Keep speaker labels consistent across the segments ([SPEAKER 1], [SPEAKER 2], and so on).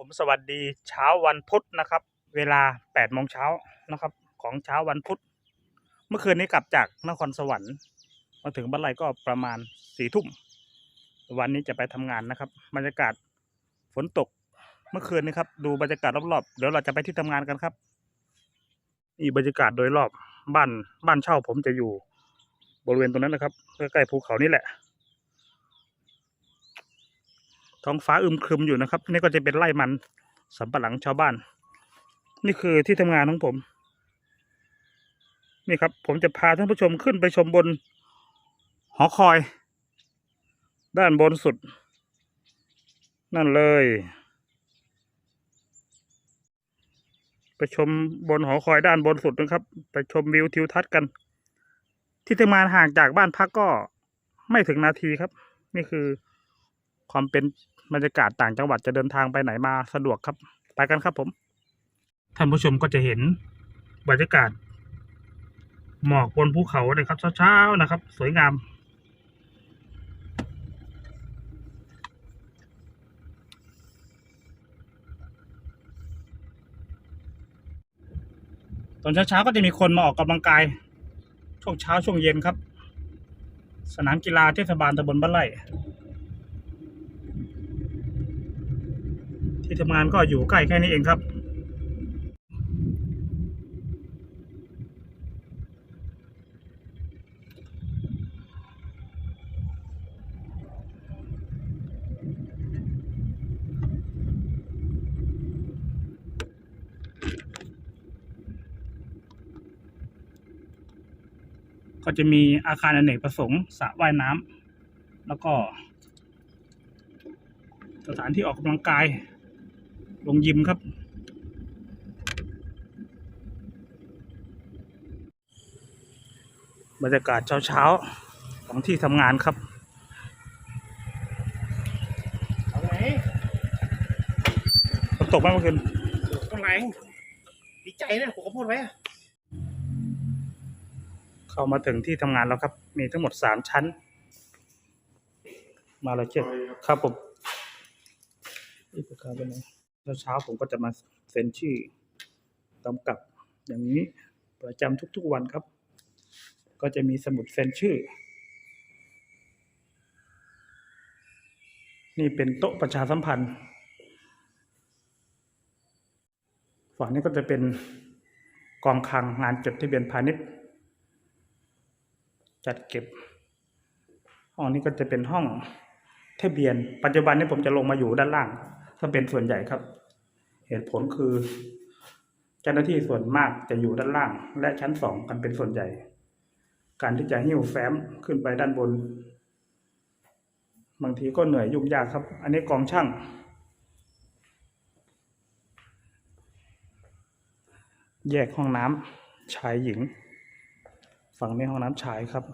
[SPEAKER 1] ผมสวัสดีเช้าวันพุธนะครับ เวลา8โมงเช้านะครับ ของเช้าวันพุธ เมื่อคืนนี้กลับจากนครสวรรค์มาถึงบ้านไรก็ประมาณสี่ทุ่ม วันนี้จะไปทำงานนะครับบรรยากาศฝนตกเมื่อคืนนี้ครับ ดูบรรยากาศรอบๆเดี๋ยวเราจะไปที่ทำงานกันครับนี่บรรยากาศโดยรอบบ้านบ้านเช่าผมจะอยู่บริเวณตรงนั้นนะครับใกล้ๆภูเขานี่แหละ ท้องฟ้าอึมครึมอยู่นะครับ นี่ก็จะเป็นไร่มันสำปะหลังชาวบ้าน นี่คือที่ทำงานของผม นี่ครับ ผมจะพาท่านผู้ชมขึ้นไปชมบน หอคอย ด้านบนสุด นั่นเลย ไปชมบนหอคอยด้านบนสุดนะครับ ไปชมวิวทิวทัศน์กัน ที่ทำงานห่างจากบ้านพักก็ไม่ถึงนาทีครับ นี่คือความเป็น บรรยากาศต่างจังหวัดจะเดินทางไปไหนมาสะดวกครับ ไปกันครับผม ท่านผู้ชมก็จะเห็นบรรยากาศ หมอกบนภูเขาเลยครับเช้าๆนะครับ สวยงามตอนเช้าๆก็จะมีคนมาออกกำลังกาย ช่วงเช้าช่วงเย็นครับ สนามกีฬาเทศบาลตำบลบ้านไร่ ที่ทำงานก็อยู่ใกล้แค่นี้เองครับ ก็จะมีอาคารอเนกประสงค์สระว่ายน้ำแล้วก็สถานที่ออกกำลังกาย ลงยิมครับ บรรยากาศเช้าๆ ของที่ทำงานครับ
[SPEAKER 2] เอาไหน
[SPEAKER 1] ฝนตกไหมเมื่อคืน
[SPEAKER 2] ก็แรงดีใจนะผมก็พูดไว้อะ
[SPEAKER 1] เข้ามาถึงที่ทำงานแล้วครับ มีทั้งหมดสามชั้น มาเลยเช่นครับผมนี่ปากกาเป็นไง เช้าผมก็จะมาเซ็นชื่อกำกับอย่างนี้ประจำทุกๆวันครับ ก็จะมีสมุดเซ็นชื่อ นี่เป็นโต๊ะประชาสัมพันธ์ฝั่งนี้ก็จะเป็นกองคลังงานจดทะเบียนพาณิชย์ จัดเก็บ ห้องนี้ก็จะเป็นห้องทะเบียน ปัจจุบันนี้ผมจะลงมาอยู่ด้านล่าง ถ้าเป็นส่วนใหญ่ครับ เหตุผลคือ เจ้าหน้าที่ส่วนมากจะอยู่ด้านล่าง และชั้นสองกันเป็นส่วนใหญ่ การที่จะหิ้วแฟ้มขึ้นไปด้านบน บางทีก็เหนื่อยยุ่งยากครับ อันนี้กองช่างแยกห้องน้ำชายหญิง ฝั่งนี้ห้องน้ำชายครับ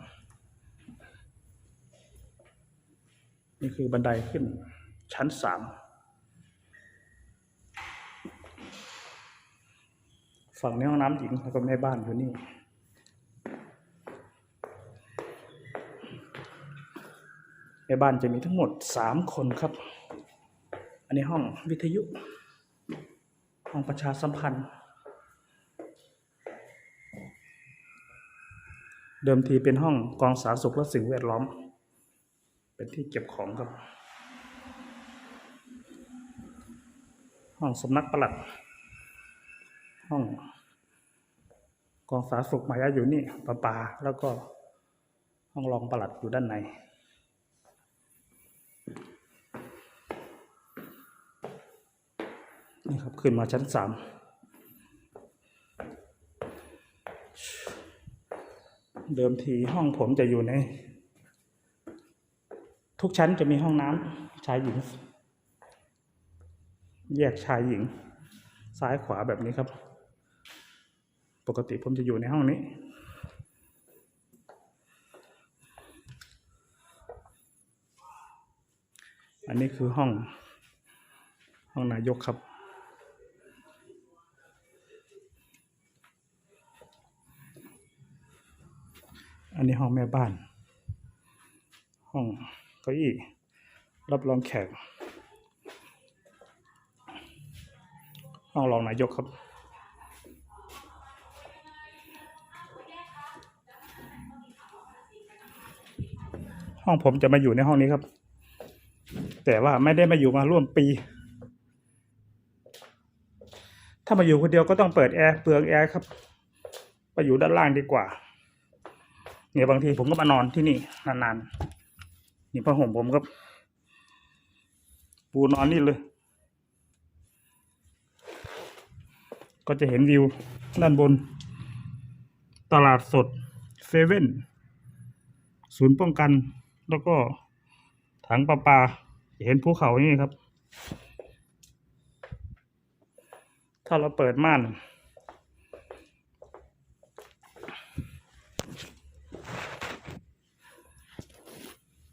[SPEAKER 1] นี่คือบันไดขึ้นชั้นสาม ฝั่งในห้องน้ำหญิงแล้วก็แม่บ้านอยู่นี่แม่บ้านจะมีทั้งหมดสามคนครับ อันนี้ห้องวิทยุ ห้องประชาสัมพันธ์ เดิมทีเป็นห้องกองสาธารณสุขและสิ่งแวดล้อม เป็นที่เก็บของครับ ห้องสำนักปลัดห้อง กองสาธารณสุขมายาอยู่นี่ประปาแล้วก็ห้องรองประหลัดอยู่ด้านในนี่ครับขึ้นมาชั้นสามเดิมทีห้องผมจะอยู่ใน ทุกชั้นจะมีห้องน้ำชายหญิง แยกชายหญิง ซ้ายขวาแบบนี้ครับ ปกติผมจะอยู่ในห้องนี้ อันนี้คือห้อง ห้องนายกครับ อันนี้ห้องแม่บ้าน ห้องเก้าอี้รับรองแขกห้องรองนายกครับ ห้องผมจะมาอยู่ในห้องนี้ครับ แต่ว่าไม่ได้มาอยู่มาร่วมปี ถ้ามาอยู่คนเดียวก็ต้องเปิดแอร์เปลืองแอร์ครับไปอยู่ด้านล่างดีกว่า เนี่ยบางทีผมก็มานอนที่นี่นานๆนี่ผ้าห่มผมครับปูนอนนี่เลย ก็จะเห็นวิวด้านบน ตลาดสดเซเว่นศูนย์ป้องกัน แล้วก็ถังประปาจะเห็นภูเขานี่ครับ ถ้าเราเปิดม่าน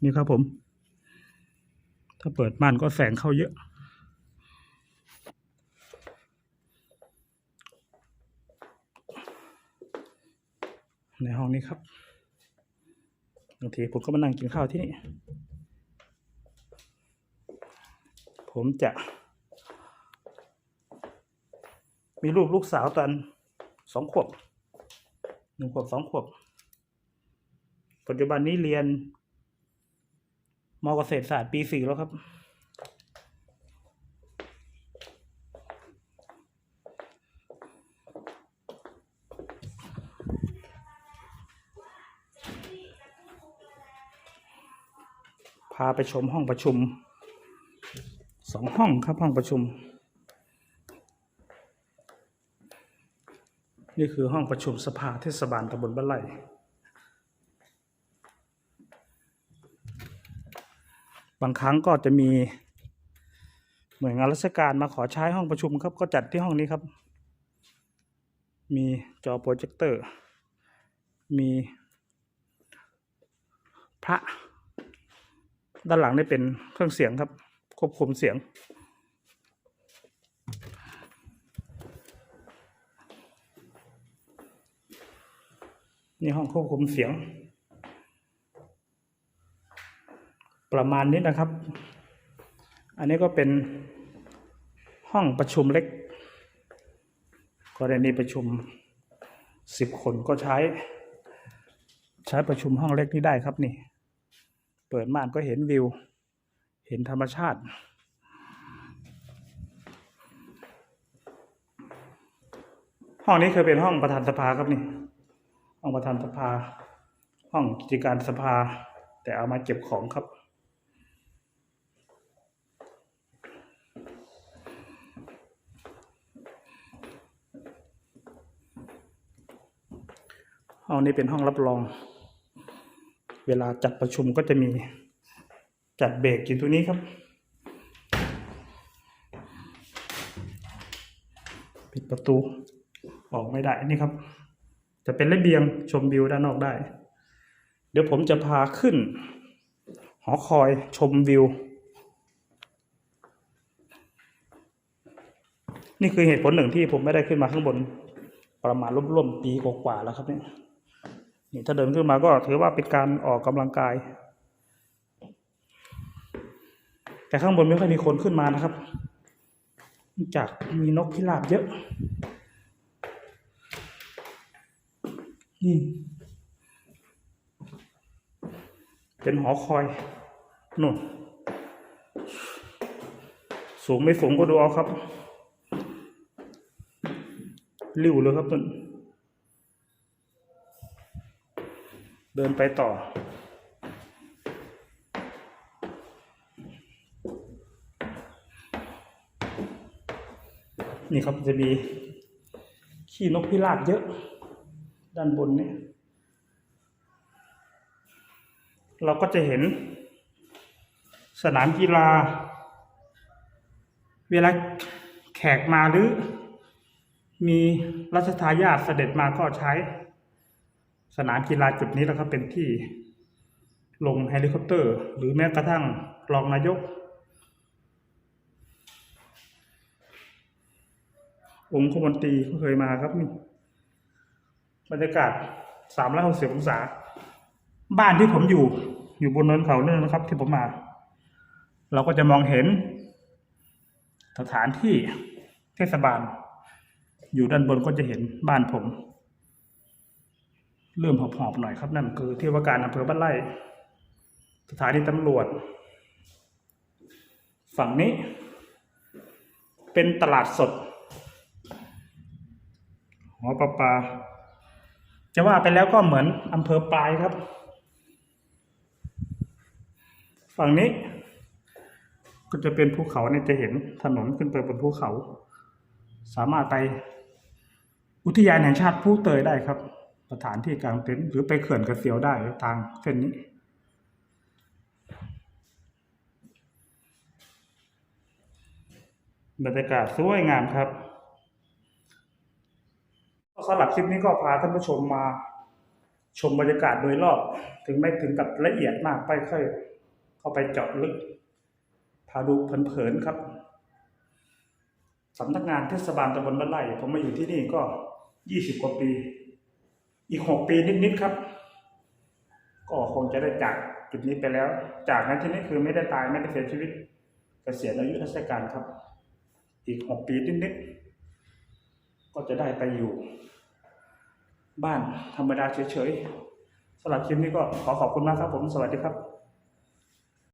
[SPEAKER 1] นี่ครับผม ถ้าเปิดม่านก็แสงเข้าเยอะในห้องนี้ครับ บางทีผมก็มานั่งกินข้าวที่นี่ผมจะ มีรูปลูกสาวตอนสองขวบหนึ่งขวบสองขวบ ปัจจุบันนี้เรียนมเกษตรศาสตร์ปีสี่แล้วครับ ไปชมห้องประชุมสองห้องครับห้องประชุม นี่คือห้องประชุมสภาเทศบาลตำบลบ้านไร่บางครั้งก็จะมีหน่วยงานราชการมาขอใช้ห้องประชุมครับ ก็จัดที่ห้องนี้ครับ มีจอโปรเจคเตอร์ มีพระ ด้านหลังนี่เป็นเครื่องเสียงครับ ควบคุมเสียง นี่ห้องควบคุมเสียง ประมาณนี้นะครับ อันนี้ก็เป็นห้องประชุมเล็กกรณีประชุมสิบคนก็ใช้ ใช้ประชุมห้องเล็กนี้ได้ครับนี่ เปิดม่านก็เห็นวิว เห็นธรรมชาติ ห้องนี้เคยเป็นห้องประธานสภาครับนี่ห้องประธานสภา ห้องกิจการสภา แต่เอามาเก็บของครับห้องนี้เป็นห้องรับรอง เวลาจัดประชุมก็จะมีจัดเบรกอยู่ตรงนี้ครับ ปิดประตูออกไม่ได้นี่ครับ จะเป็นระเบียงชมวิวด้านนอกได้ เดี๋ยวผมจะพาขึ้น หอคอยชมวิว นี่คือเหตุผลหนึ่งที่ผมไม่ได้ขึ้นมาข้างบน ประมาณร่วมๆปีกว่าๆแล้วครับเนี่ย นี่ถ้าเดินขึ้นมาก็ถือว่าเป็นการออกกำลังกาย แต่ข้างบนไม่ค่อยมีคนขึ้นมานะครับ จากมีนกพิราบเยอะ นี่ เป็นหอคอยนู่นสูงไม่สูงก็ดูเอาครับ ริ้วเลยครับต้น ดินไปต่อ นี่ครับจะมีขี้นกพิราบเยอะ ด้านบนเนี่ยเราก็จะเห็น สนามกีฬา เวลาแขกมาหรือ มีรัชทายาทเสด็จมาก็ใช้ สนามกีฬาจุดนี้และครับเป็นที่ลงเฮลิคอปเตอร์ หรือแม้กระทั่งรองนายก องคมนตรีก็เคยมาครับนี่บรรยากาศสามร้อยหกสิบองศา บ้านที่ผมอยู่ อยู่บนเนินเขาเนี่ยนะครับ ที่ผมมา เราก็จะมองเห็น สถานที่เทศบาล อยู่ด้านบนก็จะเห็นบ้านผม เริ่มหอบๆหน่อยครับ นั่นคือที่ว่าการอำเภอบ้านไร่ สถานีตำรวจ ฝั่งนี้ เป็นตลาดสดหอประปา จะว่าไปแล้วก็เหมือนอำเภอปลายครับ ฝั่งนี้ ก็จะเป็นภูเขาเนี่ยจะเห็นถนนขึ้นไปบนภูเขา สามารถไปอุทยานแห่งชาติผู้เตยได้ครับ สถานที่กลางเต็นท์หรือไปเขื่อนกระเสียวได้ทางเส้นนี้ บรรยากาศสวยงามครับสำหรับคลิปนี้ก็พาท่านผู้ชมมาชมบรรยากาศโดยรอบ ถึงไม่ถึงกับละเอียดมากไปค่อยเข้าไปเจาะลึก พาดูเผินๆครับสำนักงานเทศบาลตำบลบ้านไร่ผมมาอยู่ที่นี่ก็ยี่สิบกว่าปี อีกหกปีนิดๆครับ ก็คงจะได้จากจุดนี้ไปแล้ว จากนั้นที่นี้คือไม่ได้ตายไม่ได้เสียชีวิตเกษียณอายุราชการครับ อีกหกปีนิดๆก็จะได้ไปอยู่ บ้านธรรมดาเฉยๆสำหรับคลิปนี้ก็ขอขอบคุณมากครับผมสวัสดีครับ